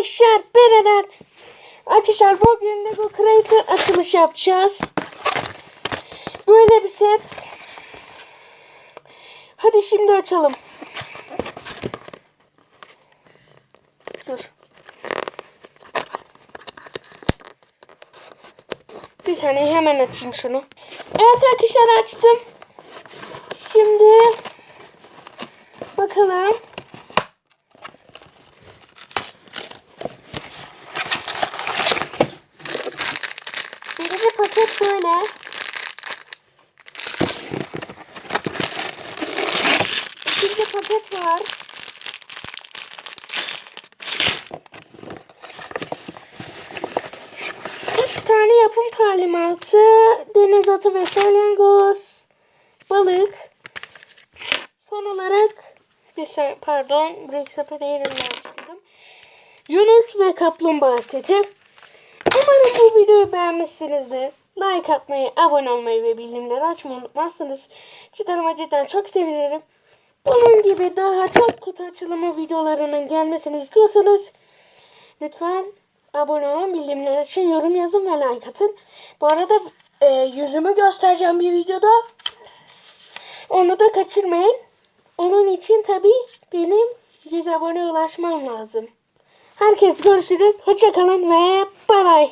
arkadaşlar beraber Arkadaşlar bugün Lego Creator açılış yapacağız. Böyle bir set. Hadi şimdi açalım. Dur. Bir saniye hemen açayım şunu. Evet arkadaşlar açtım. Şimdi bakalım. Birinci paket böyle. İkinci paket var. Üç tane yapım talimatı. Deniz atı ve salyangoz. Balık. Son olarak bir pardon Break yerine Yunus ve kaplumbağa seti. Umarım bu videoyu beğenmişsinizdir. Like atmayı, abone olmayı ve bildirimleri açmayı unutmazsınız. Cidden cidden çok sevinirim. Bunun gibi daha çok kutu açılımı videolarının gelmesini istiyorsanız lütfen abone olun, bildirimler açın, yorum yazın ve like atın. Bu arada e, yüzümü göstereceğim bir videoda. Onu da kaçırmayın. Onun için tabii benim 100 abone ulaşmam lazım. Herkes görüşürüz. Hoşçakalın ve bay bay.